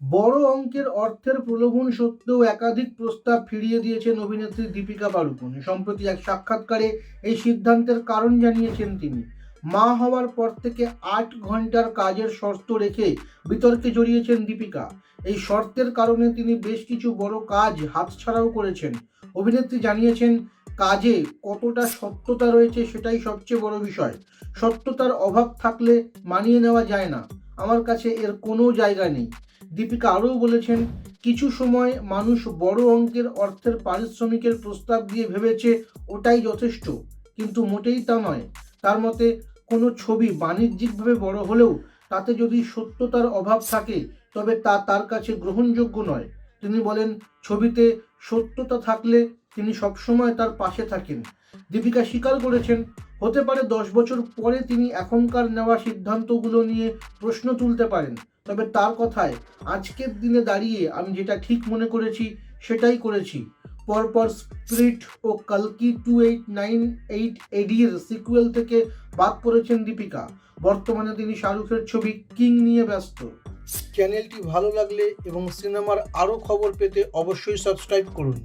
বড় অঙ্কের অর্থের প্রলোভন সত্ত্বেও একাধিক প্রস্তাব ফিরিয়ে দিয়েছেন অভিনেত্রী দীপিকা পাড়ুকোন। সম্প্রতি এক সাক্ষাৎকারে এই সিদ্ধান্তের কারণ জানিয়েছেন তিনি। মা হওয়ার পর থেকে আট ঘণ্টার কাজের শর্ত রেখে বিতর্কে জড়িয়েছেন দীপিকা। এই শর্তের কারণে তিনি বেশ কিছু বড় কাজ হাতছাড়াও করেছেন। অভিনেত্রী জানিয়েছেন, কাজে কতটা সত্যতা রয়েছে সেটাই সবচেয়ে বড় বিষয়। সত্যতার অভাব থাকলে মানিয়ে নেওয়া যায় না। আমার কাছে এর কোনো জায়গা নেই। দীপিকা আরও বলেছেন, কিছু সময় মানুষ বড় অঙ্কের অর্থের পারিশ্রমিকের প্রস্তাব দিয়ে ভেবেছে ওটাই যথেষ্ট, কিন্তু মোটেই তা নয়। তার মতে, কোনো ছবি বাণিজ্যিকভাবে বড় হলেও তাতে যদি সত্যতার অভাব থাকে, তবে তা তার কাছে গ্রহণযোগ্য নয়। তিনি বলেন, ছবিতে সত্যতা থাকলে তিনি সবসময় তার পাশে থাকেন। দীপিকা স্বীকার করেছেন, হতে পারে দশ বছর পরে তিনি এখনকার নেওয়া সিদ্ধান্তগুলো নিয়ে প্রশ্ন তুলতে পারেন তবে তার কথায় আজকের দিনে দাঁড়িয়ে আমি যেটা ঠিক মনে করেছি, সেটাই করেছি। পরপর স্প্রিট ও কালকি টু এইট নাইন এইট এডির সিকুয়েল থেকে বাদ পড়েছেন দীপিকা। বর্তমানে তিনি শাহরুখের ছবি কিং নিয়ে ব্যস্ত। চ্যানেলটি ভালো লাগলে এবং সিনেমার আরও খবর পেতে অবশ্যই সাবস্ক্রাইব করুন।